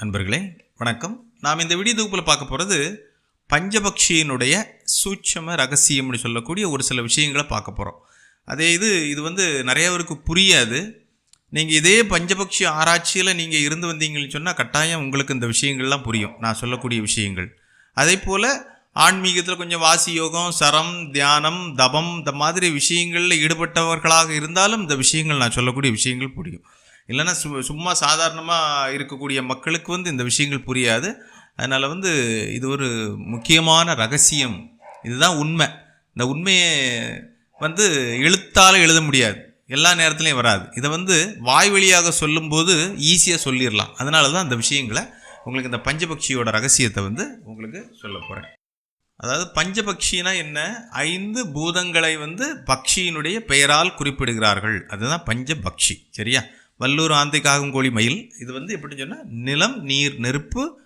நண்பர்களே வணக்கம். நாம் இந்த வீடியோ தொகுப்பில் பார்க்க போகிறது பஞ்சபக்ஷியினுடைய சூட்சம ரகசியம்னு சொல்லக்கூடிய ஒரு சில விஷயங்களை பார்க்க போகிறோம் அதே இது இது வந்து நிறையவருக்கு புரியாது. நீங்கள் இதே பஞ்சபக்ஷி ஆராய்ச்சியில் நீங்கள் இருந்து வந்தீங்கன்னு சொன்னால் கட்டாயம் உங்களுக்கு இந்த விஷயங்கள்லாம் புரியும். நான் சொல்லக்கூடிய விஷயங்கள். அதே போல் ஆன்மீகத்தில் கொஞ்சம் வாசி யோகம் சரம் தியானம் தபம் இந்த மாதிரி விஷயங்களில் ஈடுபட்டவர்களாக இருந்தாலும் இந்த விஷயங்கள் நான் சொல்லக்கூடிய விஷயங்கள் புரியும். இல்லைன்னா சு சும்மா சாதாரணமாக இருக்கக்கூடிய மக்களுக்கு வந்து இந்த விஷயங்கள் புரியாது. அதனால் வந்து இது ஒரு முக்கியமான ரகசியம். இதுதான் உண்மை. இந்த உண்மையை வந்து எழுத்தால் எழுத முடியாது. எல்லா நேரத்துலையும் வராது. இதை வந்து வாய் வழியாக சொல்லும்போது ஈஸியாக சொல்லிடலாம். அதனால தான் இந்த விஷயங்களை உங்களுக்கு இந்த பஞ்சபக்ஷியோட ரகசியத்தை வந்து உங்களுக்கு சொல்ல போகிறேன் அதாவது பஞ்சபக்ஷினா என்ன? ஐந்து பூதங்களை வந்து பக்ஷியினுடைய பெயரால் குறிப்பிடுகிறார்கள். அதுதான் பஞ்சபக்ஷி. சரியா? வல்லூர் ஆந்தை காகம் கோழி மயில். இது வந்து எப்படின்னு சொன்னால் நிலம் நீர் நெருப்பு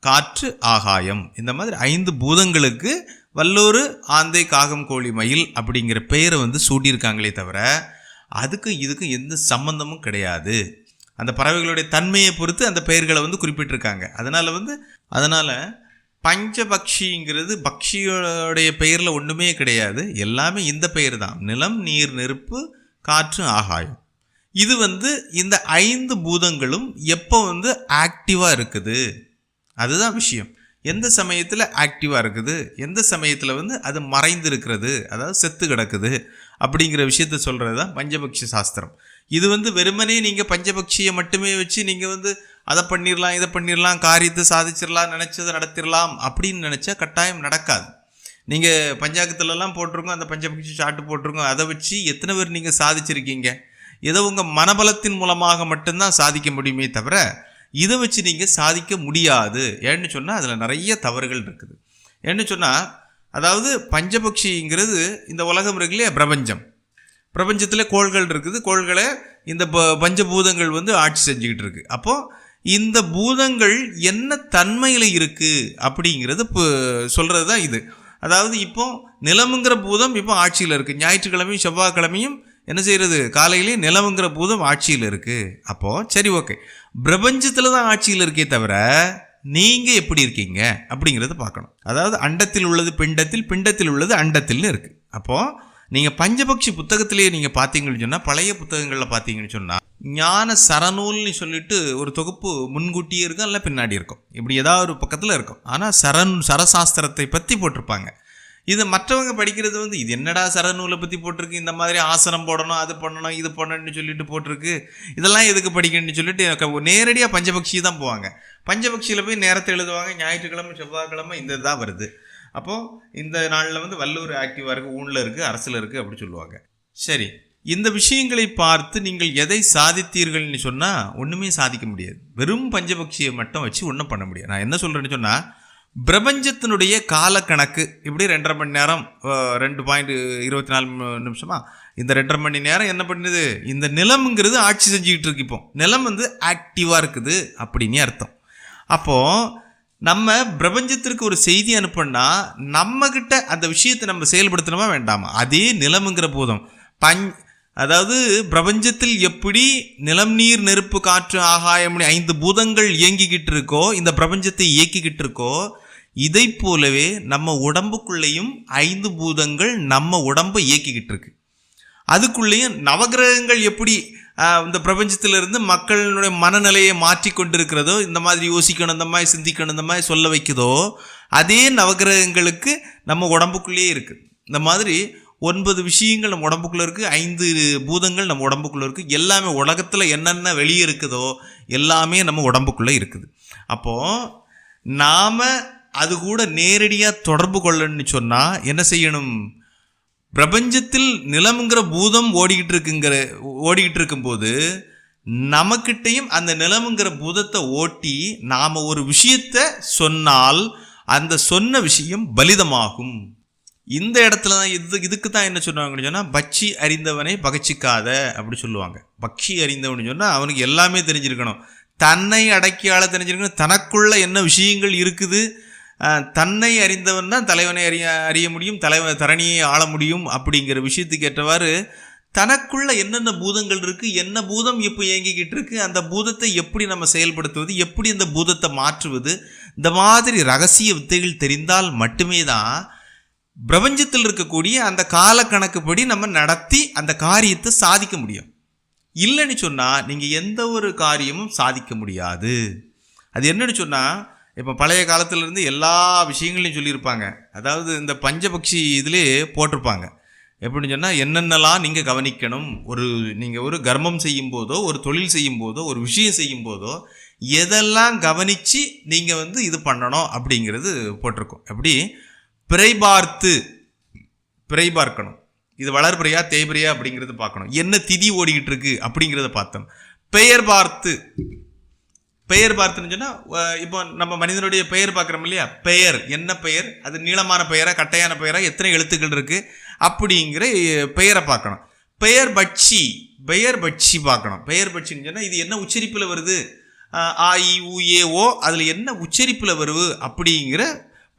காற்று ஆகாயம். இந்த மாதிரி ஐந்து பூதங்களுக்கு வல்லூர் ஆந்தை காகம் கோழி மயில் அப்படிங்கிற பெயரை வந்து சூட்டியிருக்காங்களே தவிர அதுக்கு இதுக்கு எந்த சம்பந்தமும் கிடையாது. அந்த பறவைகளுடைய தன்மையை பொறுத்து அந்த பெயர்களை வந்து குறிப்பிட்டிருக்காங்க. அதனால் வந்து அதனால் பஞ்சபக்ஷிங்கிறது பக்ஷியோடைய பெயரில் ஒன்றுமே கிடையாது. எல்லாமே இந்த பெயர் தான். நிலம் நீர் நெருப்பு காற்று ஆகாயம். இது வந்து இந்த ஐந்து பூதங்களும் எப்போ வந்து ஆக்டிவாக இருக்குது? அதுதான் விஷயம். எந்த சமயத்தில் ஆக்டிவாக இருக்குது? எந்த சமயத்தில் வந்து அது மறைந்து இருக்கிறது அதாவது செத்து கிடக்குது அப்படிங்கிற விஷயத்த சொல்கிறது தான் பஞ்சபக்ஷ சாஸ்திரம். இது வந்து வெறுமனே நீங்கள் பஞ்சபக்ஷியை மட்டுமே வச்சு நீங்கள் வந்து அதை பண்ணிடலாம் இதை பண்ணிடலாம் காரியத்தை சாதிச்சிடலாம் நினச்சதை நடத்திடலாம் அப்படின்னு நினச்சா கட்டாயம் நடக்காது. நீங்கள் பஞ்சாக்கத்துலலாம் போட்டிருக்கோம் அந்த பஞ்சபக்ஷி சாட்டு போட்டிருக்கோம் அதை வச்சு எத்தனை பேர் நீங்கள் சாதிச்சிருக்கீங்க? ஏதோ உங்கள் மனபலத்தின் மூலமாக மட்டும்தான் சாதிக்க முடியுமே தவிர இதை வச்சு நீங்கள் சாதிக்க முடியாது. ஏன்னு சொன்னால் அதில் நிறைய தவறுகள் இருக்குது. ஏன்னு சொன்னால் அதாவது பஞ்சபக்ஷிங்கிறது இந்த உலகம் இருக்கு இல்லையா பிரபஞ்சம். பிரபஞ்சத்தில் கோள்கள் இருக்குது. கோள்களை இந்த ப பஞ்சபூதங்கள் வந்து ஆட்சி செஞ்சுக்கிட்டு இருக்கு. அப்போது இந்த பூதங்கள் என்ன தன்மையில் இருக்குது அப்படிங்கிறது இப்போ சொல்கிறது தான் இது. அதாவது இப்போ நிலமுங்கிற பூதம் இப்போ ஆட்சியில் இருக்குது ஞாயிற்றுக்கிழமையும் செவ்வாய்க்கிழமையும் என்ன செய்கிறது காலையிலே நிலவுங்கிற பூதம் ஆட்சியில் இருக்குது அப்போது சரி ஓகே. பிரபஞ்சத்தில் தான் ஆட்சியில் இருக்கே தவிர நீங்கள் எப்படி இருக்கீங்க? அப்படிங்கிறத பார்க்கணும். அதாவது அண்டத்தில் உள்ளது பிண்டத்தில் பிண்டத்தில் உள்ளது அண்டத்தில்னு இருக்குது அப்போது நீங்கள் பஞ்சபக்ஷி புத்தகத்திலேயே நீங்கள் பார்த்தீங்கன்னு சொன்னால் பழைய புத்தகங்களில் பார்த்தீங்கன்னு சொன்னால் ஞான சரநூல்னு சொல்லிட்டு ஒரு தொகுப்பு முன்கூட்டியே இருக்கும் இல்லை பின்னாடி இருக்கும். இப்படி ஏதாவது ஒரு பக்கத்தில் இருக்கும். ஆனால் சரண் சரசாஸ்திரத்தை பற்றி போட்டிருப்பாங்க. இது மற்றவங்க படிக்கிறது வந்து இது என்னடா சரநூலை பற்றி போட்டிருக்கு? இந்த மாதிரி ஆசனம் போடணும் அது பண்ணணும் இது பண்ணணும்னு சொல்லிட்டு போட்டிருக்கு. இதெல்லாம் எதுக்கு படிக்கணும்னு சொல்லிட்டு நேரடியாக பஞ்சபக்ஷி தான் போவாங்க. பஞ்சபக்ஷியில் போய் நேரத்தை எழுதுவாங்க. ஞாயிற்றுக்கிழமை செவ்வாய்க்கிழமை இந்த இதுதான் வருது. அப்போது இந்த நாளில் வந்து வல்லூர் ஆக்டிவாக இருக்குது ஊனில் இருக்குது அரசில் இருக்குது அப்படி சொல்லுவாங்க. சரி இந்த விஷயங்களை பார்த்து நீங்கள் எதை சாதித்தீர்கள்னு சொன்னால் ஒன்றுமே சாதிக்க முடியாது. வெறும் பஞ்சபக்ஷியை மட்டும் வச்சு ஒன்றும் பண்ண முடியாது. நான் என்ன சொல்கிறேன்னு சொன்னால் பிரபஞ்சத்தினுடைய காலக்கணக்கு இப்படி ரெண்டரை மணி நேரம் ரெண்டு பாயிண்ட் இருபத்தி நாலு நிமிஷமா? இந்த ரெண்டரை மணி நேரம் என்ன பண்ணுது? இந்த நிலம்ங்கிறது ஆட்சி செஞ்சுக்கிட்டு இருக்கு இப்போ. நிலம் வந்து ஆக்டிவாக இருக்குது அப்படின்னு அர்த்தம். அப்போது நம்ம பிரபஞ்சத்திற்கு ஒரு செய்தி அனுப்புனா நம்மக்கிட்ட அந்த விஷயத்தை நம்ம செயல்படுத்தணுமா வேண்டாமா? அதே நிலமுங்கிற போதும். பஞ் அதாவது பிரபஞ்சத்தில் எப்படி நிலம் நீர் நெருப்பு காற்று ஆகாயம் ஐந்து பூதங்கள் இயங்கிக்கிட்டு இருக்கோ இந்த பிரபஞ்சத்தை இயக்கிக்கிட்டு இருக்கோ இதை போலவே நம்ம உடம்புக்குள்ளேயும் ஐந்து பூதங்கள் நம்ம உடம்பை இயக்கிக்கிட்டு இருக்கு. அதுக்குள்ளேயும் நவகிரகங்கள் எப்படி இந்த பிரபஞ்சத்திலிருந்து மக்களுடைய மனநிலையை மாற்றி கொண்டிருக்கிறதோ இந்த மாதிரி யோசிக்கணும் இந்த மாதிரி சிந்திக்கணும் இந்த மாதிரி சொல்ல வைக்குதோ அதே நவகிரகங்களுக்கு நம்ம உடம்புக்குள்ளேயே இருக்குது இந்த மாதிரி ஒன்பது விஷயங்கள் நம்ம உடம்புக்குள்ளே இருக்குது ஐந்து பூதங்கள் நம்ம உடம்புக்குள்ளே இருக்குது எல்லாமே உலகத்தில் என்னென்ன வெளியே இருக்குதோ எல்லாமே நம்ம உடம்புக்குள்ளே இருக்குது. அப்போது நாம் அது கூட நேரடியாக தொடர்பு கொள்ளணும்னு சொன்னால் என்ன செய்யணும்? பிரபஞ்சத்தில் நிலம்ங்கிற பூதம் ஓடிக்கிட்டு இருக்குங்கிற ஓடிக்கிட்டு இருக்கும்போது நமக்கிட்டையும் அந்த நிலமுங்கிற பூதத்தை ஓட்டி நாம் ஒரு விஷயத்தை சொன்னால் அந்த சொன்ன விஷயம் பலிதமாகும். இந்த இடத்துல தான் இது இதுக்கு தான் என்ன சொல்லுவாங்கன்னு சொன்னால் பட்சி அறிந்தவனை பகச்சிக்காத அப்படி சொல்லுவாங்க. பக்ஷி அறிந்தவன் சொன்னால் அவனுக்கு எல்லாமே தெரிஞ்சிருக்கணும். தன்னை அடக்கியால தெரிஞ்சிருக்கணும். தனக்குள்ள என்ன விஷயங்கள் இருக்குது? தன்னை அறிந்தவன் தான் தலைவனை அறிய அறிய முடியும் தலைவன் தரணியை ஆள முடியும் அப்படிங்கிற விஷயத்துக்கு ஏற்றவாறு தனக்குள்ள என்னென்ன பூதங்கள் இருக்குது என்ன பூதம் இப்போ இயங்கிக்கிட்டு இருக்கு அந்த பூதத்தை எப்படி நம்ம செயல்படுத்துவது எப்படி அந்த பூதத்தை மாற்றுவது இந்த மாதிரி ரகசிய வித்தைகள் தெரிந்தால் மட்டுமே தான் பிரபஞ்சத்தில் இருக்கக்கூடிய அந்த காலக்கணக்குப்படி நம்ம நடத்தி அந்த காரியத்தை சாதிக்க முடியும். இல்லைன்னு சொன்னால் நீங்கள் எந்த ஒரு காரியமும் சாதிக்க முடியாது. அது என்னன்னு சொன்னால் இப்போ பழைய காலத்துலேருந்து எல்லா விஷயங்களையும் சொல்லியிருப்பாங்க. அதாவது இந்த பஞ்சபக்ஷி இதிலே போட்டிருப்பாங்க. எப்படின்னு சொன்னால் என்னென்னலாம் நீங்கள் கவனிக்கணும் ஒரு நீங்கள் ஒரு கர்மம் செய்யும் போதோ ஒரு தொழில் செய்யும் போதோ ஒரு விஷயம் செய்யும் போதோ எதெல்லாம் கவனித்து நீங்கள் வந்து இது பண்ணணும் அப்படிங்கிறது போட்டிருக்கோம். எப்படி? பிறை பார்த்து பிறை பார்க்கணும் இது வளர்பிறையா தேய்பிறையா அப்படிங்கிறது பார்க்கணும். என்ன திதி ஓடிக்கிட்டு இருக்கு அப்படிங்கிறத பார்த்தோம். பெயர் பார்த்து. பெயர் பார்த்துன்னு சொன்னால் இப்போ நம்ம மனிதனுடைய பெயர் பார்க்குறோம் இல்லையா? பெயர். என்ன பெயர்? அது நீளமான பெயரா கட்டையான பெயரா எத்தனை எழுத்துக்கள் இருக்குது அப்படிங்கிற பெயரை பார்க்கணும். பெயர் பட்சி. பெயர் பட்சி பார்க்கணும். பெயர் பட்சின்னு சொன்னால் இது என்ன உச்சரிப்பில் வருது? ஆஇ ஆ இ உ ஏ ஓ அதில் என்ன உச்சரிப்பில் வருது அப்படிங்கிற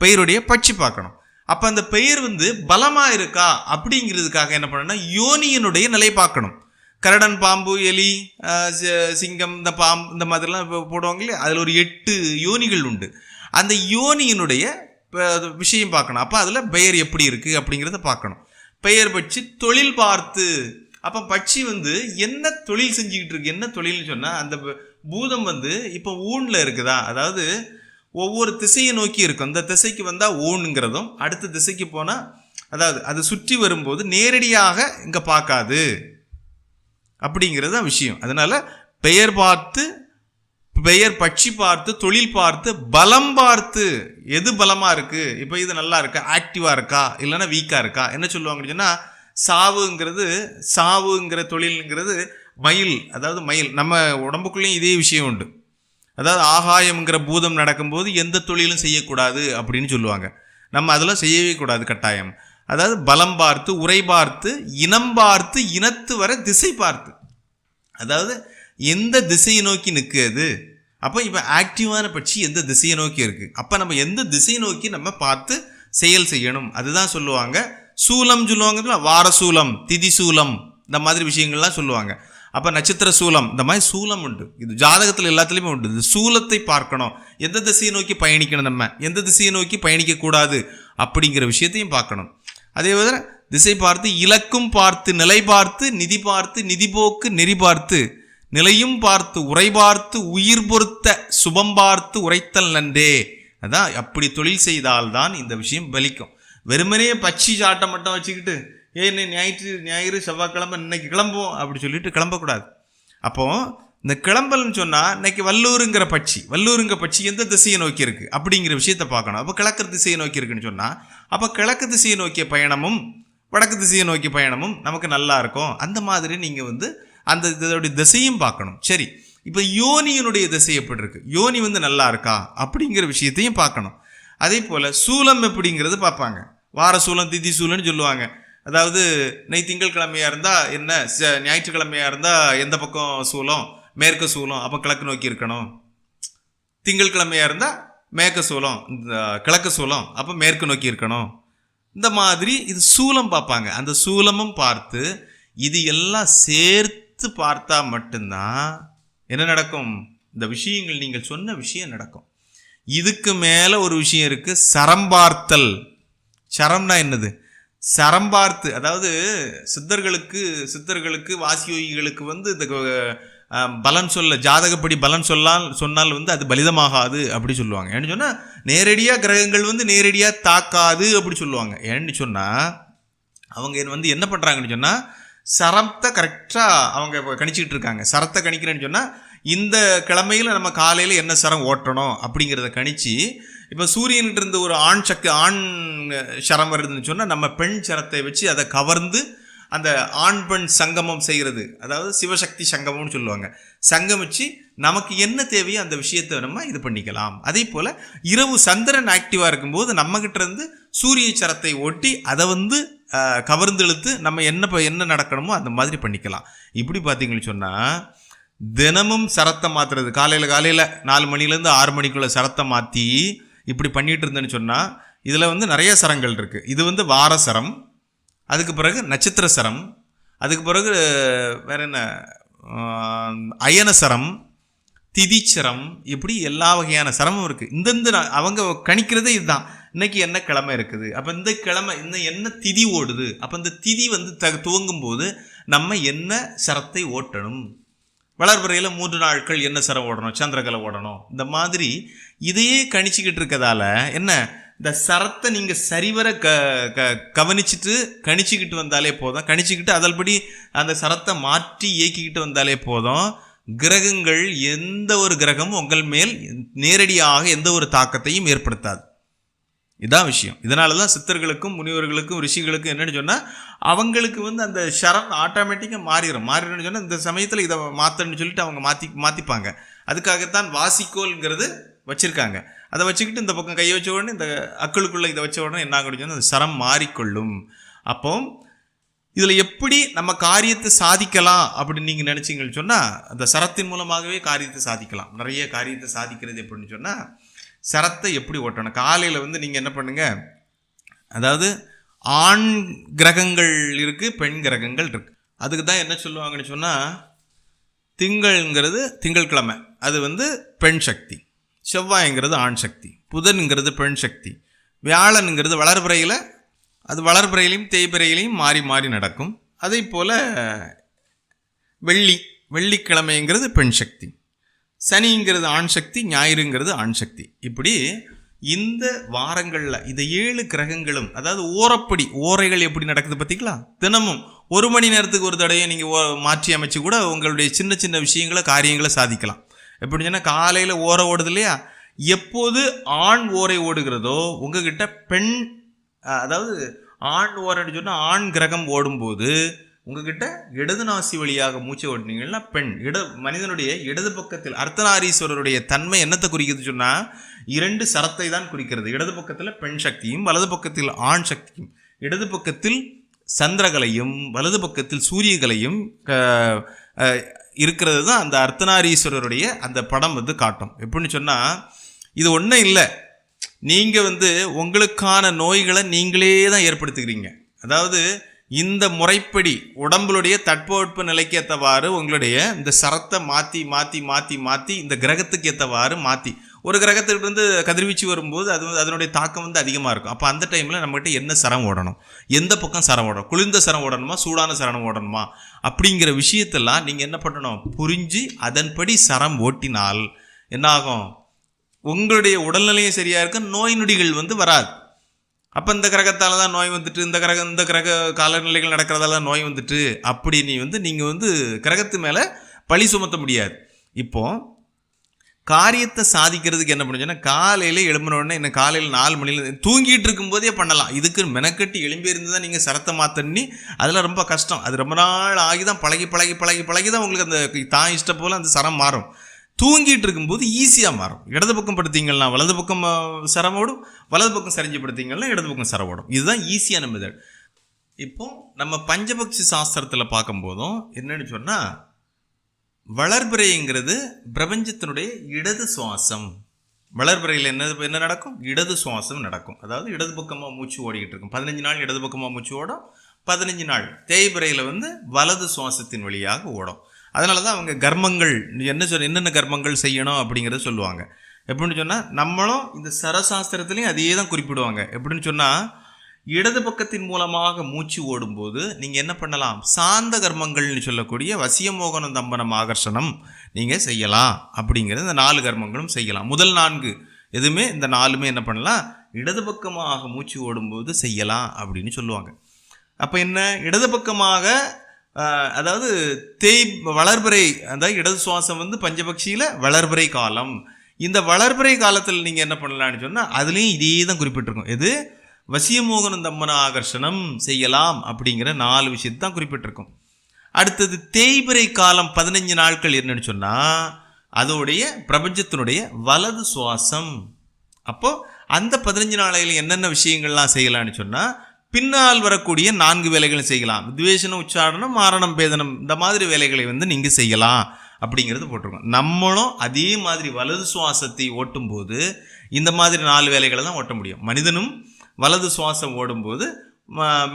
பெயருடைய பட்சி பார்க்கணும். அப்போ அந்த பெயர் வந்து பலமாக இருக்கா? அப்படிங்கிறதுக்காக என்ன பண்ணணும்னா யோனியனுடைய நிலை பார்க்கணும். கரடன் பாம்பு எலி சி- சிங்கம் இந்த பாம்பு இந்த மாதிரிலாம் இப்போ போடுவாங்க இல்லையா அதில் ஒரு எட்டு யோனிகள் உண்டு. அந்த யோனியினுடைய அது விஷயம் பார்க்கணும். அப்போ அதில் பெயர் எப்படி இருக்குது அப்படிங்கிறத பார்க்கணும். பெயர் பட்சி தொழில் பார்த்து. அப்போ பட்சி வந்து என்ன தொழில் செஞ்சுக்கிட்டு இருக்கு? என்ன தொழில்னு சொன்னால் அந்த பூதம் வந்து இப்போ ஊனில் இருக்குதா? அதாவது ஒவ்வொரு திசையை நோக்கி இருக்கும். இந்த திசைக்கு வந்தால் ஊனுங்கிறதும் அடுத்த திசைக்கு போனால் அதாவது அது சுற்றி வரும்போது நேரடியாக இங்கே பார்க்காது. அப்படிங்கிறது தான் விஷயம். அதனால் பெயர் பார்த்து பெயர் பட்சி பார்த்து தொழில் பார்த்து பலம் பார்த்து எது பலமாக இருக்குது இப்போ இது நல்லா இருக்கா? ஆக்டிவாக இருக்கா? இல்லைன்னா வீக்காக இருக்கா? என்ன சொல்லுவாங்கன்னு சொன்னா சாவுங்கிறது சாவுங்கிற தொழிலுங்கிறது மயில் அதாவது மயில். நம்ம உடம்புக்குள்ளேயும் இதே விஷயம் உண்டு. அதாவது ஆகாயம்ங்கிற பூதம் நடக்கும்போது எந்த தொழிலும் செய்யக்கூடாது அப்படின்னு சொல்லுவாங்க. நம்ம அதெல்லாம் செய்யவே கூடாது கட்டாயம். அதாவது பலம் பார்த்து உரை பார்த்து இனம் பார்த்து இனத்து வர திசை பார்த்து. அதாவது எந்த திசையை நோக்கி நிற்குது அப்போ இப்போ ஆக்டிவான பட்சி எந்த திசையை நோக்கி இருக்குது அப்போ நம்ம எந்த திசையை நோக்கி நம்ம பார்த்து செயல் செய்யணும்? அதுதான் சொல்லுவாங்க. சூலம் சொல்லுவாங்க வார சூலம் திதி சூலம் இந்த மாதிரி விஷயங்கள்லாம் சொல்லுவாங்க. அப்போ நட்சத்திர சூலம் இந்த மாதிரி சூலம் உண்டு. இது ஜாதகத்தில் எல்லாத்துலேயுமே உண்டு. இந்த சூலத்தை பார்க்கணும். எந்த திசையை நோக்கி பயணிக்கணும் நம்ம? எந்த திசையை நோக்கி பயணிக்கக்கூடாது? அப்படிங்கிற விஷயத்தையும் பார்க்கணும். அதே மாதிரி திசை பார்த்து இலக்கும் பார்த்து நிலை பார்த்து நிதி பார்த்து நிதி போக்கு நெறி பார்த்து நிலையும் பார்த்து உரை பார்த்து உயிர் பொருத்த சுபம் பார்த்து உரைத்தல் நன்றே. அதான் அப்படி தொழில் செய்தால்தான் இந்த விஷயம் பலிக்கும். வெறுமனே பச்சி சாட்டம் மட்டும் வச்சுக்கிட்டு ஏ ஞாயிற்று ஞாயிறு செவ்வாய்க்கிழமை இன்னைக்கு கிளம்புவோம் அப்படி சொல்லிட்டு கிளம்பக்கூடாது. அப்போது இந்த கிளம்பல்னு சொன்னால் இன்னைக்கு வல்லூருங்கிற பட்சி வல்லூருங்கிற பட்சி எந்த திசையை நோக்கி இருக்குது அப்படிங்கிற விஷயத்த பார்க்கணும். அப்போ கிழக்கு திசையை நோக்கி இருக்குன்னு சொன்னால் அப்போ கிழக்கு திசையை நோக்கிய பயணமும் வடக்கு திசையை நோக்கி பயணமும் நமக்கு நல்லா இருக்கும். அந்த மாதிரி நீங்கள் வந்து அந்த இதோடைய திசையும் பார்க்கணும். சரி இப்போ யோனியினுடைய திசை எப்படி இருக்கு? யோனி வந்து நல்லா இருக்கா? அப்படிங்கிற விஷயத்தையும் பார்க்கணும். அதே போல் சூலம் எப்படிங்கிறது பார்ப்பாங்க. வார சூலம் திதி சூலம்னு சொல்லுவாங்க. அதாவது நெய் திங்கட்கிழமையாக இருந்தால் என்ன ச- ஞாயிற்றுக்கிழமையாக இருந்தால் எந்த பக்கம் சூலம்? மேற்கு சூலம் அப்போ கிழக்கு நோக்கி இருக்கணும். திங்கட்கிழமையாக இருந்தால் மேற்கு சூலம் இந்த கிழக்கு சூலம் அப்போ மேற்கு நோக்கி இருக்கணும். இந்த மாதிரி இது சூலம் பார்ப்பாங்க. அந்த சூலமும் பார்த்து இது எல்லாம் சேர்த்து பார்த்தா மட்டும்தான் என்ன நடக்கும்? இந்த விஷயங்கள் நீங்கள் சொன்ன விஷயம் நடக்கும். இதுக்கு மேலே ஒரு விஷயம் இருக்குது சரம் பார்த்தல் சரம்னா என்னது? சரம் பார்த்து அதாவது சித்தர்களுக்கு சித்தர்களுக்கு வாசியோகிகளுக்கு வந்து இந்த பலன் சொல்ல ஜாதகப்படி பலன் சொல்லால் சொன்னால் வந்து அது பலிதமாகாது அப்படி சொல்லுவாங்க. ஏன்னு சொன்னால் நேரடியாக கிரகங்கள் வந்து நேரடியாக தாக்காது அப்படி சொல்லுவாங்க. ஏன்னு சொன்னால் அவங்க வந்து என்ன பண்ணுறாங்கன்னு சொன்னால் சரத்தை கரெக்டாக அவங்க இப்போ கணிச்சிக்கிட்டு இருக்காங்க. சரத்தை கணிக்கிறேன்னு சொன்னால் இந்த கிழமையில் நம்ம காலையில் என்ன சரம் ஓட்டணும் அப்படிங்கிறத கணிச்சு இப்போ சூரியன்கிட்ட இருந்து ஒரு ஆண் சக்கு ஆண் சரம் வருதுன்னு சொன்னால் நம்ம பெண் சரத்தை வச்சு அதை கவர்ந்து அந்த ஆண் பெண் சங்கமம் செய்கிறது. அதாவது சிவசக்தி சங்கமம்னு சொல்லுவாங்க. சங்கமிச்சு நமக்கு என்ன தேவையோ அந்த விஷயத்தை நம்ம இது பண்ணிக்கலாம். அதே போல் இரவு சந்திரன் ஆக்டிவாக இருக்கும்போது நம்மக்கிட்ட இருந்து சூரிய சரத்தை ஒட்டி அதை வந்து கவர்ந்தெழுத்து கவர்ந்து இழுத்து நம்ம என்ன இப்போ என்ன நடக்கணுமோ அந்த மாதிரி பண்ணிக்கலாம். இப்படி பார்த்தீங்கன்னு சொன்னால் தினமும் சரத்தை மாற்றுறது காலையில் காலையில் நாலு மணிலேருந்து ஆறு மணிக்குள்ளே சரத்தை மாற்றி இப்படி பண்ணிகிட்டு இருந்தேன்னு சொன்னால் இதில் வந்து நிறைய சரங்கள் இருக்குது இது வந்து வார சரம் அதுக்கு பிறகு நட்சத்திர சரம் அதுக்கு பிறகு வேற என்ன ஆஹ், அயனசரம் திதிச்சரம் இப்படி எல்லா வகையான சிரமம் இருக்குது இந்தந்த நா- அவங்க கணிக்கிறதே இதுதான். இன்னைக்கு என்ன கிழமை இருக்குது? அப்போ இந்த கிழமை இன்னும் என்ன திதி ஓடுது? அப்போ இந்த திதி வந்து த துவங்கும் போது நம்ம என்ன சரத்தை ஓட்டணும்? வளர்பிறையில் மூன்று நாட்கள் என்ன சரம் ஓடணும்? சந்திரகலை ஓடணும். இந்த மாதிரி இதையே கணிச்சிக்கிட்டு இருக்கதால என்ன இந்த சரத்தை நீங்கள் சரிவர க க கவனிச்சுட்டு கணிச்சுக்கிட்டு வந்தாலே போதும். கணிச்சுக்கிட்டு அதன்படி அந்த சரத்தை மாற்றி இயக்கிக்கிட்டு வந்தாலே போதும். கிரகங்கள் எந்த ஒரு கிரகமும் உங்கள் மேல் நேரடியாக எந்த ஒரு தாக்கத்தையும் ஏற்படுத்தாது. இதான் விஷயம். இதனால தான் சித்தர்களுக்கும் முனிவர்களுக்கும் ரிஷிகளுக்கும் என்னென்னு சொன்னால் அவங்களுக்கு வந்து அந்த சரம் ஆட்டோமேட்டிக்காக மாறிடும் மாறிடும்னு சொன்னால் இந்த சமயத்தில் இதை மாற்றணும்னு சொல்லிட்டு அவங்க மாற்றி மாற்றிப்பாங்க அதுக்காகத்தான் வாசிக்கோல்ங்கிறது வச்சுருக்காங்க. அதை வச்சுக்கிட்டு இந்த பக்கம் கையை வச்ச உடனே இந்த அக்களுக்குள்ளே இதை வச்ச உடனே என்ன ஆகும் அந்த சரம் மாறிக்கொள்ளும். அப்போ இதில் எப்படி நம்ம காரியத்தை சாதிக்கலாம் அப்படின்னு நீங்கள் நினச்சிங்கன்னு சொன்னால் அந்த சரத்தின் மூலமாகவே காரியத்தை சாதிக்கலாம். நிறைய காரியத்தை சாதிக்கிறது எப்படின்னு சொன்னால் சரத்தை எப்படி ஓட்டணும்? காலையில் வந்து நீங்கள் என்ன பண்ணுங்கள் அதாவது ஆண் கிரகங்கள் இருக்குது பெண் கிரகங்கள் இருக்குது அதுக்கு தான் என்ன சொல்லுவாங்கன்னு சொன்னால் திங்கள்ங்கிறது திங்கள்கிழமை. அது வந்து பெண் சக்தி. செவ்வாய்ங்கிறது ஆண் சக்தி புதன்ங்கிறது பெண் சக்தி. வியாழனுங்கிறது வளர்பிறையில் அது வளர்பிறையிலையும் தேய்பிறையிலையும் மாறி மாறி நடக்கும். அதே போல் வெள்ளி வெள்ளிக்கிழமைங்கிறது பெண் சக்தி. சனிங்கிறது ஆண் சக்தி ஞாயிறுங்கிறது ஆண் சக்தி. இப்படி இந்த வாரங்களில் இந்த ஏழு கிரகங்களும் அதாவது ஓரப்படி ஓரைகள் எப்படி நடக்குது பார்த்தீங்களா? தினமும் ஒரு மணி நேரத்துக்கு ஒரு தடையை நீங்கள் மாற்றி அமைச்சு கூட உங்களுடைய சின்ன சின்ன விஷயங்களை காரியங்களை சாதிக்கலாம். எப்படி சொன்னால் காலையில் ஓர ஓடுது இல்லையா? எப்போது ஆண் ஓரை ஓடுகிறதோ உங்ககிட்ட பெண் அதாவது ஆண் ஓரைன்னு சொன்னால் ஆண் கிரகம் ஓடும்போது உங்ககிட்ட இடது நாசி வழியாக மூச்சை ஓட்டினீங்கன்னா பெண் இட மனிதனுடைய இடது பக்கத்தில் அர்த்தநாரீஸ்வரருடைய தன்மை என்னத்தை குறிக்கிறது சொன்னால் இரண்டு சரத்தை தான் குறிக்கிறது. இடது பக்கத்தில் பெண் சக்தியும் வலது பக்கத்தில் ஆண் சக்தியும். இடது பக்கத்தில் சந்திரகலையும் வலது பக்கத்தில் சூரியகலையும் இருக்கிறது தான் அந்த அர்த்தநாரீஸ்வரருடைய அந்த படம் வந்து காட்டும். எப்படின்னு சொன்னால் இது ஒன்றும் இல்லை. நீங்கள் வந்து உங்களுக்கான நோய்களை நீங்களே தான் ஏற்படுத்துக்கிறீங்க அதாவது இந்த முறைப்படி உடம்புடைய தட்பவெட்ப நிலைக்கு ஏற்றவாறு உங்களுடைய இந்த சரத்தை மாற்றி மாற்றி மாற்றி மாற்றி இந்த கிரகத்துக்கு ஏற்றவாறு மாற்றி ஒரு கிரகத்திற்கு வந்து கதிர்வீச்சு வரும்போது அது அதனுடைய தாக்கம் வந்து அதிகமாக இருக்கும். அப்போ அந்த டைமில் நம்மகிட்ட என்ன சரம் ஓடணும்? எந்த பக்கம் சரம் ஓடணும்? குளிர்ந்த சரம் ஓடணுமா? சூடான சரம் ஓடணுமா? அப்படிங்கிற விஷயத்தெல்லாம் நீங்கள் என்ன பண்ணணும்? புரிஞ்சு அதன்படி சரம் ஓட்டினால் என்னாகும்? உங்களுடைய உடல்நிலையும் சரியாக இருக்கும் நோய் நொடிகள் வந்து வராது. அப்போ இந்த கிரகத்தால் தான் நோய் வந்துட்டு இந்த கிரகம் இந்த கிரக காலநிலைகள் நடக்கிறதால தான் நோய் வந்துட்டு அப்படி நீ வந்து நீங்கள் வந்து கிரகத்து மேலே பழி சுமத்த முடியாது. இப்போது காரியத்தை சாதிக்கிறதுக்கு என்ன பண்ணுச்சுன்னா காலையில் எழும்பின உடனே என்ன காலையில் நாலு மணியில் தூங்கிட்டு இருக்கும்போதே பண்ணலாம். இதுக்கு மெனக்கட்டி எழும்பி இருந்து தான் நீங்கள் சரத்தை மாற்றணி அதெல்லாம் ரொம்ப கஷ்டம். அது ரொம்ப நாள் ஆகி தான் பழகி பழகி பழகி பழகி தான் உங்களுக்கு அந்த தான் இஷ்டம் போல் அந்த சரம் மாறும். தூங்கிட்டு இருக்கும்போது ஈஸியாக மாறும். இடது பக்கம் படுத்தீங்கன்னா வலது பக்கம் சரம் ஓடும். வலது பக்கம் சரிஞ்சு படுத்தீங்கன்னா இடது பக்கம் சரம் ஓடும். இதுதான் ஈஸியான மெதட். இப்போ நம்ம பஞ்சபக்ஷி சாஸ்திரத்தில் பார்க்கும்போதும் என்னென்னு சொன்னால் வளர்பிறைங்கிறது பிரபஞ்சத்தினுடைய இடது சுவாசம். வளர்பிறையில் என்ன என்ன நடக்கும்? இடது சுவாசம் நடக்கும். அதாவது இடது பக்கமாக மூச்சு ஓடிக்கிட்டு இருக்கும். பதினஞ்சு நாள் இடது பக்கமாக மூச்சு ஓடும். பதினஞ்சு நாள் தேய்பிறையில் வந்து வலது சுவாசத்தின் வழியாக ஓடும். அதனால தான் அவங்க கர்மங்கள் என்ன சொல் என்னென்ன கர்மங்கள் செய்யணும் அப்படிங்கிறத சொல்லுவாங்க. எப்படின்னு சொன்னால் நம்மளும் இந்த சரசாஸ்திரத்துலேயும் அதையே தான் குறிப்பிடுவாங்க. எப்படின்னு சொன்னால் இடது பக்கத்தின் மூலமாக மூச்சு ஓடும்போது நீங்கள் என்ன பண்ணலாம்? சாந்த கர்மங்கள்னு சொல்லக்கூடிய வசியமோகனம் தம்பனம் ஆகர்ஷணம் நீங்கள் செய்யலாம். அப்படிங்கிறது இந்த நாலு கர்மங்களும் செய்யலாம். முதல் நான்கு எதுவுமே இந்த நாலுமே என்ன பண்ணலாம்? இடது பக்கமாக மூச்சு ஓடும்போது செய்யலாம் அப்படின்னு சொல்லுவாங்க. அப்போ என்ன? இடது பக்கமாக அதாவது தேய் வளர்பிறை அதாவது இடது சுவாசம் வந்து பஞ்சபக்ஷியில் வளர்பிறை காலம். இந்த வளர்பிறை காலத்தில் நீங்கள் என்ன பண்ணலான்னு சொன்னால் அதுலேயும் இதே தான் குறிப்பிட்டிருக்கும். எது? வசியமோகனம் தம்மன ஆகர்ஷணம் செய்யலாம் அப்படிங்கிற நாலு விஷயத்தை தான் குறிப்பிட்டிருக்கும். அடுத்தது தேய்பிறை காலம் பதினஞ்சு நாட்கள் என்னன்னு சொன்னால் அதோடைய பிரபஞ்சத்தினுடைய வலது சுவாசம். அப்போது அந்த பதினஞ்சு நாளையில் என்னென்ன விஷயங்கள்லாம் செய்யலாம்னு சொன்னால் பின்னால் வரக்கூடிய நான்கு வேலைகளை செய்யலாம். துவேஷனம் உச்சாரணம் மாரணம் பேதனம் இந்த மாதிரி வேலைகளை வந்து நீங்கள் செய்யலாம் அப்படிங்கிறது போட்டிருக்கோம். நம்மளும் அதே மாதிரி வலது சுவாசத்தை ஓட்டும்போது இந்த மாதிரி நாலு வேலைகளை தான் ஓட்ட முடியும். மனிதனும் வலது சுவாசம் ஓடும்போது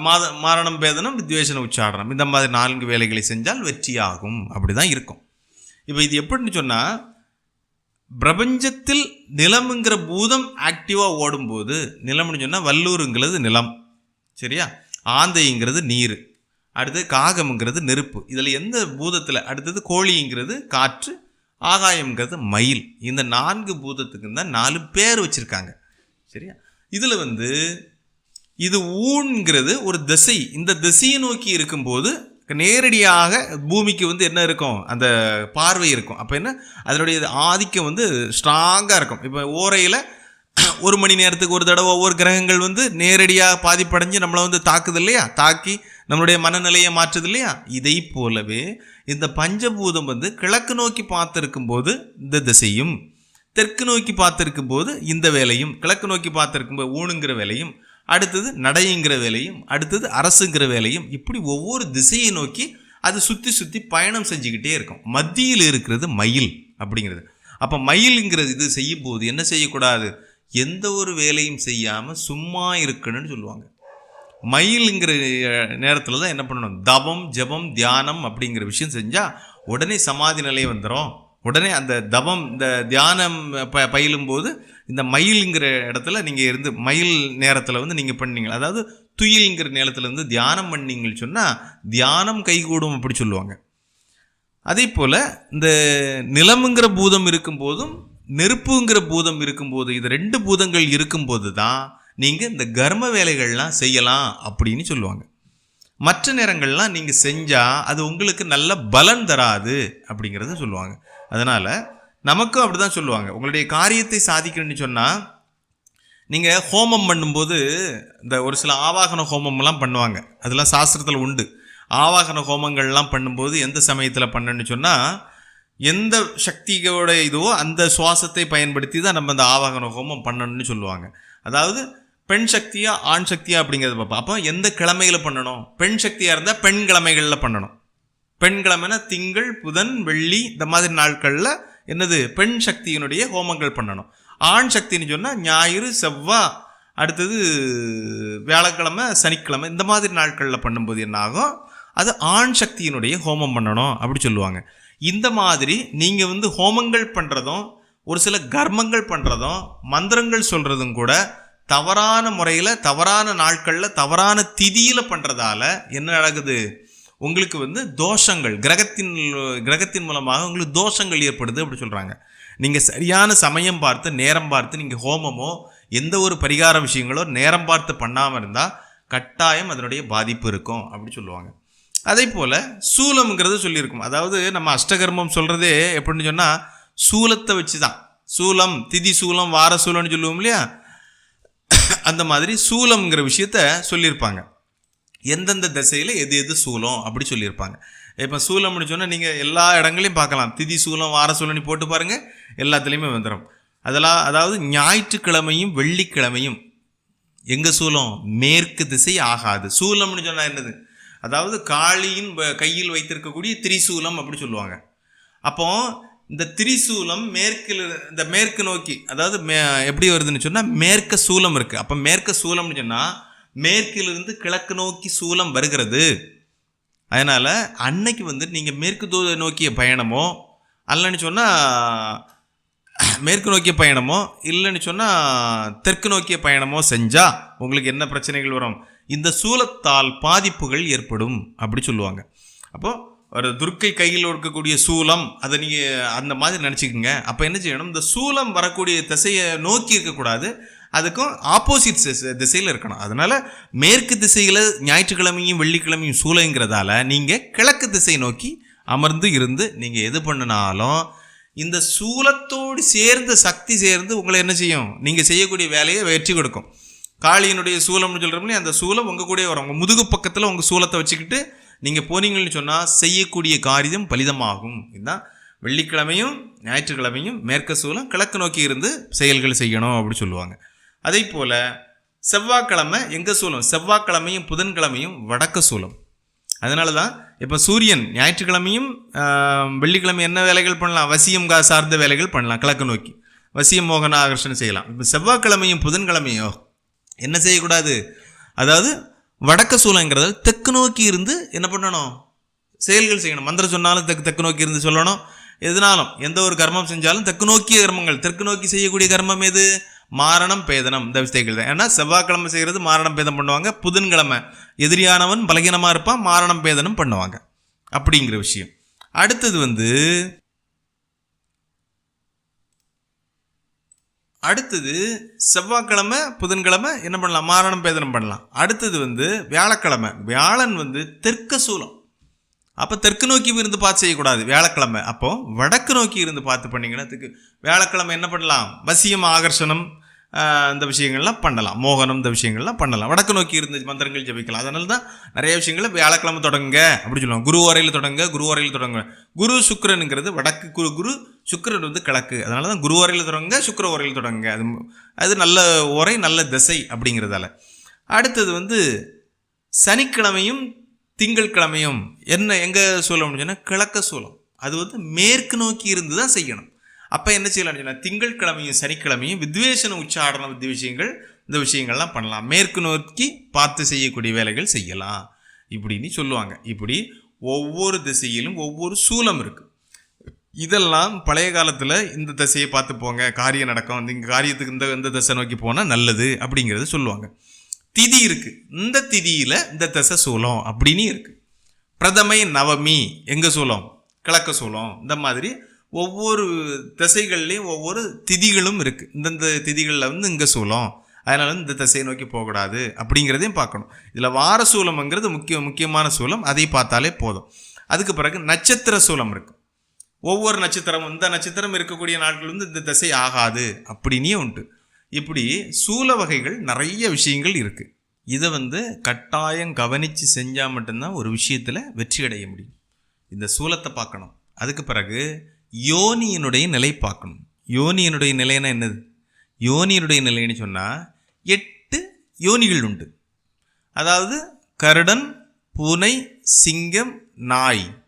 மாத மாரணம் பேதனம் வித்வேஷன உச்சாடனம் இந்த மாதிரி நான்கு வேலைகளை செஞ்சால் வெற்றியாகும். அப்படி தான் இருக்கும். இப்போ இது எப்படின்னு சொன்னால் பிரபஞ்சத்தில் நிலமுங்கிற பூதம் ஆக்டிவாக ஓடும்போது நிலம்னு சொன்னால் வல்லூருங்கிறது நிலம். சரியா? ஆந்தைங்கிறது நீர். அடுத்து காகம்ங்கிறது நெருப்பு. இதில் எந்த பூதத்தில்? அடுத்தது கோழிங்கிறது காற்று. ஆகாயம்ங்கிறது மயில். இந்த நான்கு பூதத்துக்கு தான் நாலு பேர் வச்சுருக்காங்க. சரியா? இதில் வந்து இது ஊன்கிறது ஒரு திசை. இந்த திசையை நோக்கி இருக்கும்போது நேரடியாக பூமிக்கு வந்து என்ன இருக்கும்? அந்த பார்வை இருக்கும். அப்போ என்ன? அதனுடைய ஆதிக்கம் வந்து ஸ்ட்ராங்காக இருக்கும். இப்போ ஓரையில் ஒரு மணி நேரத்துக்கு ஒரு தடவை ஒவ்வொரு கிரகங்கள் வந்து நேரடியாக பாதிப்படைஞ்சு நம்மளை வந்து தாக்குது இல்லையா? தாக்கி நம்மளுடைய மனநிலையை மாற்றுது இல்லையா? இதை போலவே இந்த பஞ்சபூதம் வந்து கிழக்கு நோக்கி பார்த்துருக்கும் போது இந்த திசையும் தெற்கு நோக்கி பார்த்துருக்கும் போது இந்த வேலையும் கிழக்கு நோக்கி பார்த்துருக்கும் போது ஊனுங்கிற வேலையும் அடுத்தது நடைங்கிற வேலையும் அடுத்தது அரசுங்கிற வேலையும் இப்படி ஒவ்வொரு திசையை நோக்கி அது சுற்றி சுற்றி பயணம் செஞ்சுக்கிட்டே இருக்கும். மத்தியில் இருக்கிறது மயில் அப்படிங்கிறது. அப்போ மயிலுங்கிறது இது செய்யும் போது என்ன செய்யக்கூடாது? எந்த ஒரு வேலையும் செய்யாமல் சும்மா இருக்கணும்னு சொல்லுவாங்க. மயிலுங்கிற நேரத்தில் தான் என்ன பண்ணணும்? தபம் ஜெபம் தியானம் அப்படிங்கிற விஷயம் செஞ்சால் உடனே சமாதி நிலை வந்துடும் உடனே அந்த தவம் இந்த தியானம் ப பயிலும் போது இந்த மயிலுங்கிற இடத்துல நீங்கள் இருந்து மயில் நேரத்தில் வந்து நீங்கள் பண்ணீங்க. அதாவது துயில்ங்கிற நேரத்தில் இருந்து தியானம் பண்ணீங்கன்னு சொன்னால் தியானம் கைகூடும் அப்படி சொல்லுவாங்க. அதே போல் இந்த நிலமுங்கிற பூதம் இருக்கும்போதும் நெருப்புங்கிற பூதம் இருக்கும்போது இது ரெண்டு பூதங்கள் இருக்கும்போது தான் நீங்கள் இந்த கர்ம வேலைகள்லாம் செய்யலாம் அப்படின்னு சொல்லுவாங்க. மற்ற நேரங்கள்லாம் நீங்கள் செஞ்சால் அது உங்களுக்கு நல்ல பலன் தராது அப்படிங்கிறத சொல்லுவாங்க. அதனால் நமக்கும் அப்படி தான் சொல்லுவாங்க. உங்களுடைய காரியத்தை சாதிக்கணும்னு சொன்னால் நீங்கள் ஹோமம் பண்ணும்போது இந்த ஒரு சில ஆவாகன ஹோமம்லாம் பண்ணுவாங்க. அதெல்லாம் சாஸ்திரத்தில் உண்டு. ஆவாகன ஹோமங்கள்லாம் பண்ணும்போது எந்த சமயத்தில் பண்ணணும்னு சொன்னால் எந்த சக்தியோட இதுவோ அந்த சுவாசத்தை பயன்படுத்தி தான் நம்ம அந்த ஆவாகன ஹோமம் பண்ணணும்னு சொல்லுவாங்க. அதாவது பெண் சக்தியா ஆண் சக்தியா அப்படிங்கிறத பார்ப்போம். அப்போ எந்த கிழமையில் பண்ணணும்? பெண் சக்தியாக இருந்தால் பெண் கிழமைகளில் பண்ணணும். பெண்கிழமைனா திங்கள் புதன் வெள்ளி இந்த மாதிரி நாட்களில் என்னது பெண் சக்தியினுடைய ஹோமங்கள் பண்ணணும். ஆண் சக்தின்னு சொன்னால் ஞாயிறு செவ்வாய் அடுத்தது வியாழக்கிழமை சனிக்கிழமை இந்த மாதிரி நாட்களில் பண்ணும்போது என்ன ஆகும்? அது ஆண் சக்தியினுடைய ஹோமம் பண்ணணும் அப்படி சொல்லுவாங்க. இந்த மாதிரி நீங்கள் வந்து ஹோமங்கள் பண்ணுறதும் ஒரு சில கர்மங்கள் பண்ணுறதும் மந்திரங்கள் சொல்கிறதும் கூட தவறான முறையில் தவறான நாட்களில் தவறான திதியில் பண்ணுறதால என்ன நடக்குது? உங்களுக்கு வந்து தோஷங்கள் கிரகத்தின் கிரகத்தின் மூலமாக உங்களுக்கு தோஷங்கள் ஏற்படுது அப்படி சொல்கிறாங்க நீங்கள் சரியான சமயம் பார்த்து நேரம் பார்த்து நீங்கள் ஹோமமோ எந்த ஒரு பரிகார விஷயங்களோ நேரம் பார்த்து பண்ணாமல் இருந்தால் கட்டாயம் அதனுடைய பாதிப்பு இருக்கும் அப்படி சொல்லுவாங்க. அதே போல் சூலம்ங்கிறது சொல்லியிருக்கும். அதாவது நம்ம அஷ்டகர்மம் சொல்கிறதே எப்படின்னு சொன்னால் சூலத்தை வச்சு தான் சூலம் திதி சூலம் வார சூலம்னு சொல்லுவோம் இல்லையா? அந்த மாதிரி சூலம்ங்கிற விஷயத்த சொல்லியிருப்பாங்க. எந்தெந்த திசையில் எது எது சூலம் அப்படி சொல்லியிருப்பாங்க. இப்போ சூலம் சொன்னால் நீங்கள் எல்லா இடங்களையும் பார்க்கலாம். திதி சூலம் வார சூலம்னு போட்டு பாருங்கள் எல்லாத்துலேயுமே வந்துடும் அதெல்லாம் அதாவது ஞாயிற்றுக்கிழமையும் வெள்ளிக்கிழமையும். எங்கள் சூலம்? மேற்கு திசை ஆகாது. சூலம்னு சொன்னால் என்னது? அதாவது காளியின் வ- கையில் வைத்திருக்கக்கூடிய திரிசூலம் அப்படி சொல்லுவாங்க. அப்போ இந்த திரிசூலம் மேற்கில் இந்த மேற்கு நோக்கி அதாவது மே எப்படி வருதுன்னு சொன்னால் மேற்க சூலம் இருக்குது அப்போ மேற்க சூலம்னு சொன்னால் மேற்கிலிருந்து கிழக்கு நோக்கி சூலம் வருகிறது. அதனால் அன்னைக்கு வந்து நீங்கள் மேற்கு தூ நோக்கிய பயணமோ அல்லன்னு சொன்னால் மேற்கு நோக்கிய பயணமோ இல்லைன்னு சொன்னால் தெற்கு நோக்கிய பயணமோ செஞ்சால் உங்களுக்கு என்ன பிரச்சனைகள் வரும்? இந்த சூலத்தால் பாதிப்புகள் ஏற்படும் அப்படி சொல்லுவாங்க. அப்போது ஒரு துர்க்கை கையில் இருக்கக்கூடிய சூலம் அதை நீங்கள் அந்த மாதிரி நினச்சிக்கோங்க. அப்போ என்ன செய்யணும்? இந்த சூலம் வரக்கூடிய திசையை நோக்கி இருக்கக்கூடாது. அதுக்கும் ஆப்போசிட் திசையில் இருக்கணும். அதனால் மேற்கு திசையில் ஞாயிற்றுக்கிழமையும் வெள்ளிக்கிழமையும் சூளைங்கிறதால நீங்கள் கிழக்கு திசை நோக்கி அமர்ந்து இருந்து நீங்கள் எது பண்ணினாலும் இந்த சூலத்தோடு சேர்ந்த சக்தி சேர்ந்து உங்களை என்ன செய்யும்? நீங்கள் செய்யக்கூடிய வேலையை வெற்றி கொடுக்கும். காளியினுடைய சூலம்னு சொல்கிறோம்னே அந்த சூலம் உங்கள் கூடயே வரும். உங்கள் முதுகு பக்கத்தில் உங்கள் சூலத்தை வச்சுக்கிட்டு நீங்கள் போனீங்கன்னு சொன்னால் செய்யக்கூடிய காரியம் பலிதமாகும். இதுதான் வெள்ளிக்கிழமையும் ஞாயிற்றுக்கிழமையும் மேற்க சூலம் கிழக்கு நோக்கி இருந்து செயல்கள் செய்யணும் அப்படின்னு சொல்லுவாங்க. அதே போல் செவ்வாய்க்கிழமை எங்கே சூலம் செவ்வாய்க்கிழமையும் புதன்கிழமையும் வடக்கு சூலம் அதனால தான் இப்போ சூரியன் ஞாயிற்றுக்கிழமையும் வெள்ளிக்கிழமை என்ன வேலைகள் பண்ணலாம்? வசியம் கா சார்ந்த வேலைகள் பண்ணலாம் கிழக்கு நோக்கி. வசியம் மோகன ஆகர்ஷணம் செய்யலாம். இப்போ செவ்வாய்க்கிழமையும் புதன்கிழமையோ என்ன செய்யக்கூடாது? அதாவது வடக்க சூலங்கிறத தெற்கு நோக்கி இருந்து என்ன பண்ணணும்? செயல்கள் செய்யணும். மந்திரம் சொன்னாலும் தெற்கு தெற்கு நோக்கி இருந்து சொல்லணும். எதுனாலும் எந்த ஒரு கர்மம் செஞ்சாலும் தெற்கு நோக்கிய கர்மங்கள் தெற்கு நோக்கி செய்யக்கூடிய கர்மம் எது? மாரணம் பேதனம் இந்த வித்தைகள் தான் ஏன்னா செவ்வாய்க்கிழமை செய்கிறது மாரணம் பேதம் பண்ணுவாங்க. புதன்கிழமை எதிரியானவன் பலகீனமாக இருப்பான் மாரணம் பேதனம் பண்ணுவாங்க. அப்படிங்கிற விஷயம். அடுத்தது வந்து அடுத்தது செவ்வாய்க்கிழமை புதன்கிழமை என்ன பண்ணலாம்? மாரணம் பேதனம் பண்ணலாம். அடுத்தது வந்து வியாழக்கிழமை. வியாழன் வந்து தெற்க சூலம். அப்போ தெற்கு நோக்கி இருந்து பார்த்து செய்யக்கூடாது. வியாழக்கிழமை. அப்போ வடக்கு நோக்கி இருந்து பார்த்து பண்ணிங்கன்னா தெற்கு வியாழக்கிழமை என்ன பண்ணலாம்? வசியம் ஆகர்ஷணம் இந்த விஷயங்கள்லாம் பண்ணலாம். மோகனம் இந்த விஷயங்கள்லாம் பண்ணலாம். வடக்கு நோக்கி இருந்து மந்திரங்கள் ஜபிக்கலாம். அதனால தான் நிறைய விஷயங்களை வியாழக்கிழமை தொடங்க அப்படின்னு சொல்லுவாங்க. குரு வரையில் தொடங்க குரு வரையில் தொடங்க குரு சுக்கரனுங்கிறது வடக்கு குரு குரு சுக்கிரன் வந்து கிழக்கு. அதனால தான் குரு வரையில் தொடங்க சுக்கர உரையில் தொடங்க அது அது நல்ல உரை நல்ல திசை அப்படிங்கிறதால. அடுத்தது வந்து சனிக்கிழமையும் திங்கட்கிழமையும் என்ன எங்கே சூலம் சொன்னால் கிழக்க சூலம் அது வந்து மேற்கு நோக்கி இருந்து தான் செய்யணும். அப்போ என்ன செய்யலாம் சொன்னால் திங்கட்கிழமையும் சனிக்கிழமையும் வித்வேஷன உச்சாடன வித்து விஷயங்கள் இந்த விஷயங்கள்லாம் பண்ணலாம். மேற்கு நோக்கி பார்த்து செய்யக்கூடிய வேலைகள் செய்யலாம் இப்படின்னு சொல்லுவாங்க. இப்படி ஒவ்வொரு திசையிலும் ஒவ்வொரு சூலம் இருக்குது இதெல்லாம் பழைய காலத்தில் இந்த திசையை பார்த்து போங்க காரியம் நடக்கும் இந்த காரியத்துக்கு இந்த இந்த திசை நோக்கி போனால் நல்லது அப்படிங்கிறது சொல்லுவாங்க. திதி இருக்குது இந்த திதியில் இந்த திசை சூலம் அப்படின்னு இருக்குது பிரதமை நவமி எங்கே சூலம்? கிழக்க சூலம். இந்த மாதிரி ஒவ்வொரு திசைகள்லேயும் ஒவ்வொரு திதிகளும் இருக்குது இந்தந்த திதிகளில் வந்து இங்கே சூலம். அதனால் வந்து இந்த திசையை நோக்கி போகக்கூடாது அப்படிங்கிறதையும் பார்க்கணும். இதில் வார சூலம்ங்கிறது முக்கிய முக்கியமான சூலம். அதை பார்த்தாலே போதும். அதுக்கு பிறகு நட்சத்திர சூலம் இருக்குது ஒவ்வொரு நட்சத்திரம் இந்த நட்சத்திரம் இருக்கக்கூடிய நாட்கள் வந்து இந்த திசை ஆகாது அப்படின்னே உண்டு. இப்படி சூல வகைகள் நிறைய விஷயங்கள் இருக்குது இதை வந்து கட்டாயம் கவனித்து செஞ்சால் மட்டும்தான் ஒரு விஷயத்தில் வெற்றி அடைய முடியும். இந்த சூலத்தை பார்க்கணும். அதுக்கு பிறகு யோனியினுடைய நிலை பார்க்கணும். யோனியினுடைய நிலைன்னா என்னது? யோனியினுடைய நிலைன்னு சொன்னால் எட்டு யோனிகள் உண்டு. அதாவது கருடன் பூனை சிங்கம் நாய்.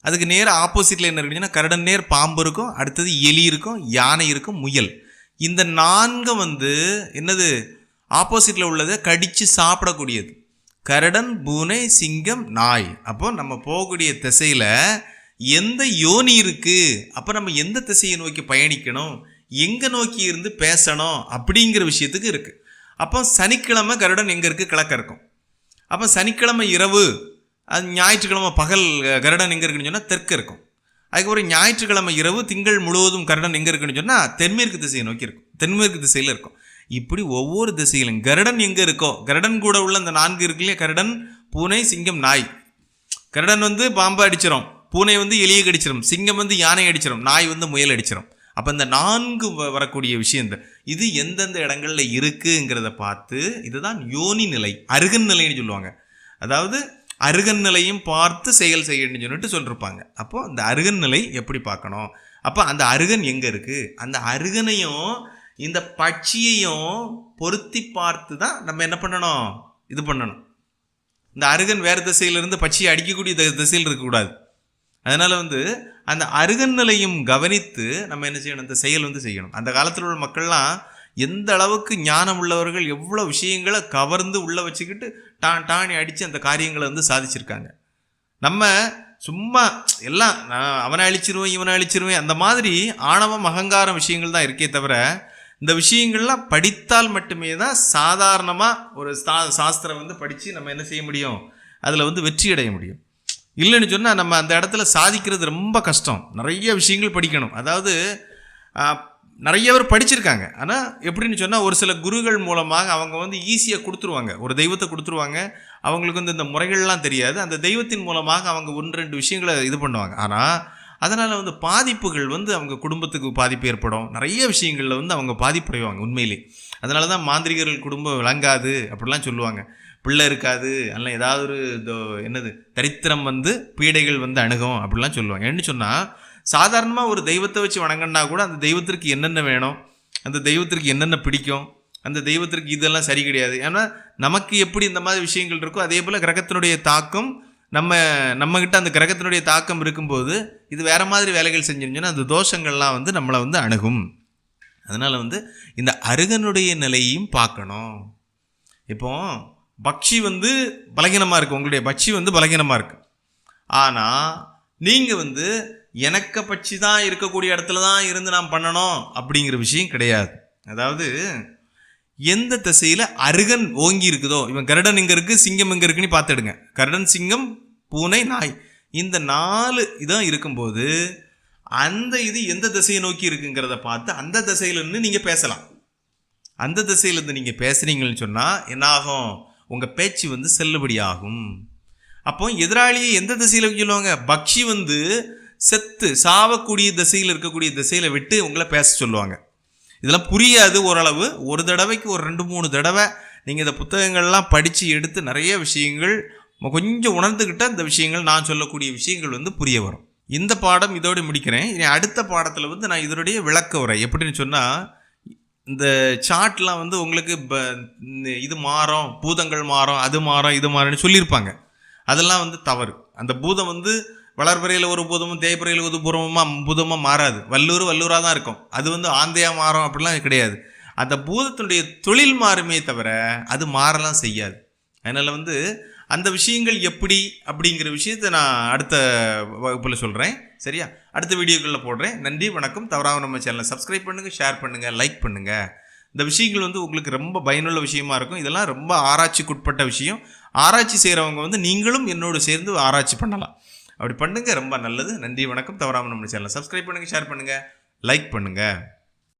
அதுக்கு நேர் ஆப்போசிட்டில் என்ன இருக்குன்னா கரடன் நேர் பாம்பு இருக்கும் அடுத்தது எலி இருக்கும் யானை இருக்கும் முயல். இந்த நான்கு வந்து என்னது? ஆப்போசிட்டில் உள்ளதை கடித்து சாப்பிடக்கூடியது. கரடன் பூனை சிங்கம் நாய். அப்போ நம்ம போகக்கூடிய திசையில் எந்த யோனி இருக்குது அப்போ நம்ம எந்த திசையை நோக்கி பயணிக்கணும்? எங்கே நோக்கி இருந்து பேசணும்? அப்படிங்கிற விஷயத்துக்கு இருக்குது அப்போ சனிக்கிழமை கருடன் எங்கே இருக்குது கிழக்க இருக்கும் அப்போ சனிக்கிழமை இரவு அது ஞாயிற்றுக்கிழமை பகல் கருடன் எங்கே இருக்குன்னு சொன்னால் தெற்கு இருக்கும் அதுக்கப்புறம் ஞாயிற்றுக்கிழமை இரவு திங்கள் முழுவதும் கருடன் எங்கே இருக்குன்னு சொன்னால் தென்மேற்கு திசையை நோக்கி இருக்கும். தென்மேற்கு திசையில் இருக்கும். இப்படி ஒவ்வொரு திசையிலும் கருடன் எங்கே இருக்கோ? கருடன் கூட உள்ள அந்த நான்கு இருக்குல்லையே? கருடன் பூனை சிங்கம் நாய். கருடன் வந்து பாம்பை அடிச்சிடும் பூனை வந்து எலியை கடிச்சிடும் சிங்கம் வந்து யானை அடிச்சிடும் நாய் வந்து முயல் அடிச்சிடும் அப்போ இந்த நான்கு வ- வரக்கூடிய விஷயம் இந்த இது எந்தெந்த இடங்கள்ல இருக்குங்கிறத பார்த்து இதுதான் யோனி நிலை அருகன் நிலைன்னு சொல்லுவாங்க. அதாவது அருகன் நிலையும் பார்த்து செயல் செய்யணும்னு சொல்லிட்டு சொல்லியிருப்பாங்க அப்போ அந்த அருகன் நிலை எப்படி பார்க்கணும்? அப்போ அந்த அருகன் எங்கே இருக்குது அந்த அருகனையும் இந்த பட்சியையும் பொருத்தி பார்த்து தான் நம்ம என்ன பண்ணணும்? இது பண்ணணும். இந்த அருகன் வேறு திசையிலிருந்து பட்சியை அடிக்கக்கூடிய திசையில் இருக்கக்கூடாது. அதனால் வந்து அந்த அருகன் நிலையும் கவனித்து நம்ம என்ன செய்யணும்? அந்த செயல் வந்து செய்யணும். அந்த காலத்தில் உள்ள மக்கள்லாம் எந்த அளவுக்கு ஞானம் உள்ளவர்கள் எவ்வளோ விஷயங்களை கவர்ந்து உள்ளே வச்சுக்கிட்டு டான் டானி அடித்து அந்த காரியங்களை வந்து சாதிச்சிருக்காங்க. நம்ம சும்மா எல்லாம் நான் அவனை அழிச்சிருவேன் இவனை அழிச்சிருவேன் அந்த மாதிரி ஆணவம் அகங்காரம் விஷயங்கள் தான் இருக்கே தவிர இந்த விஷயங்கள்லாம் படித்தால் மட்டுமே தான் சாதாரணமாக ஒரு சா சாஸ்திரம் வந்து படித்து நம்ம என்ன செய்ய முடியும்? அதில் வந்து வெற்றி அடைய முடியும். இல்லைன்னு சொன்னால் நம்ம அந்த இடத்துல சாதிக்கிறது ரொம்ப கஷ்டம். நிறைய விஷயங்கள் படிக்கணும். அதாவது நிறைய பேர் படிச்சிருக்காங்க. ஆனால் எப்படின்னு சொன்னால் ஒரு சில குருகள் மூலமாக அவங்க வந்து ஈஸியாக கொடுத்துருவாங்க. ஒரு தெய்வத்தை கொடுத்துருவாங்க. அவங்களுக்கு வந்து இந்த முறைகள்லாம் தெரியாது. அந்த தெய்வத்தின் மூலமாக அவங்க ஒன்று ரெண்டு விஷயங்களை இது பண்ணுவாங்க. ஆனால் அதனால் வந்து பாதிப்புகள் வந்து அவங்க குடும்பத்துக்கு பாதிப்பு ஏற்படும். நிறைய விஷயங்களில் வந்து அவங்க பாதிப்படைவாங்க உண்மையிலே. அதனால தான் மாந்திரிகர்கள் குடும்பம் விளங்காது அப்படிலாம் சொல்லுவாங்க. பிள்ளை இருக்காது அல்ல ஏதாவது ஒரு என்னது தரித்திரம் வந்து பீடைகள் வந்து அணுகும் அப்படிலாம் சொல்லுவாங்க. என்ன சொன்னால் சாதாரணமாக ஒரு தெய்வத்தை வச்சு வணங்கினா கூட அந்த தெய்வத்திற்கு என்னென்ன வேணும்? அந்த தெய்வத்திற்கு என்னென்ன பிடிக்கும்? அந்த தெய்வத்திற்கு இதெல்லாம் சரி கிடையாது. ஏன்னா நமக்கு எப்படி இந்த மாதிரி விஷயங்கள் இருக்கோ அதே போல் கிரகத்தினுடைய தாக்கம் நம்ம நம்மக்கிட்ட அந்த கிரகத்தினுடைய தாக்கம் இருக்கும்போது இது வேறு மாதிரி வேலைகள் செஞ்சிருந்தோன்னா அந்த தோஷங்கள்லாம் வந்து நம்மளை வந்து அணுகும். அதனால் வந்து இந்த அருகனுடைய நிலையையும் பார்க்கணும். இப்போது பக்ஷி வந்து பலகீனமாக இருக்குது உங்களுடைய பக்ஷி வந்து பலகீனமாக இருக்குது ஆனால் நீங்கள் வந்து எனக்கு பட்சி தான் இருக்கக்கூடிய இடத்துல தான் இருந்து நாம் பண்ணணும் அப்படிங்கிற விஷயம் கிடையாது. அதாவது எந்த திசையில் அருகன் ஓங்கி இருக்குதோ இவன் கருடன் இங்கே இருக்குது சிங்கம் இங்கே இருக்குன்னு பார்த்துடுங்க கருடன் சிங்கம் பூனை நாய். இந்த நாலு இதான் இருக்கும்போது அந்த இது எந்த திசையை நோக்கி இருக்குங்கிறத பார்த்து அந்த திசையிலேருந்து நீங்கள் பேசலாம். அந்த திசையிலேருந்து நீங்கள் பேசுனீங்கன்னு சொன்னால் என்ன ஆகும் உங்கள் பேச்சு வந்து செல்லுபடியாகும். அப்போ எதிராளியை எந்த திசையில் சொல்லுவாங்க? பக்ஷி வந்து செத்து சாவக்கூடிய திசையில் இருக்கக்கூடிய திசையில் விட்டு உங்களை பேச சொல்லுவாங்க. இதெல்லாம் புரியாது ஓரளவு. ஒரு தடவைக்கு ஒரு ரெண்டு மூணு தடவை நீங்கள் இந்த புத்தகங்கள்லாம் படித்து எடுத்து நிறைய விஷயங்கள் கொஞ்சம் உணர்ந்துக்கிட்டால் இந்த விஷயங்கள் நான் சொல்லக்கூடிய விஷயங்கள் வந்து புரிய வரும். இந்த பாடம் இதோடு முடிக்கிறேன். இனி அடுத்த பாடத்தில் வந்து நான் இதனுடைய விளக்க வரேன் எப்படின்னு சொன்னால் இந்த சார்ட்லாம் வந்து உங்களுக்கு ப- இந்த இது மாறும் பூதங்கள் மாறும் அது மாறும் இது மாறும்னு சொல்லியிருப்பாங்க. அதெல்லாம் வந்து தவறு. அந்த பூதம் வந்து வளர்பறையில் ஒரு பூதமும் தேய்பறையில் ஒரு பூதமாக பூதமாக மாறாது. வல்லூர் வல்லூராக தான் இருக்கும். அது வந்து ஆந்தையாக மாறும் அப்படிலாம் கிடையாது. அந்த பூதத்தினுடைய தொழில் மாறுமே தவிர அது மாறலாம் செய்யாது. அதனால் வந்து அந்த விஷயங்கள் எப்படி அப்படிங்கிற விஷயத்தை நான் அடுத்த வகுப்பில் சொல்கிறேன் சரியா? அடுத்த வீடியோக்களில் போடுறேன். நன்றி வணக்கம். தவறாக நம்ம சேனலை சப்ஸ்கிரைப் பண்ணுங்கள் ஷேர் பண்ணுங்கள் லைக் பண்ணுங்கள் இந்த விஷயங்கள் வந்து உங்களுக்கு ரொம்ப பயனுள்ள விஷயமா இருக்கும். இதெல்லாம் ரொம்ப ஆராய்ச்சிக்குட்பட்ட விஷயம். ஆராய்ச்சி செய்கிறவங்க வந்து நீங்களும் என்னோடு சேர்ந்து ஆராய்ச்சி பண்ணலாம். அப்படி பண்ணுங்கள் ரொம்ப நல்லது. நன்றி வணக்கம். தவறாமல் நம்ம சேனலை சப்ஸ்கிரைப் பண்ணுங்கள் ஷேர் பண்ணுங்கள் லைக் பண்ணுங்கள்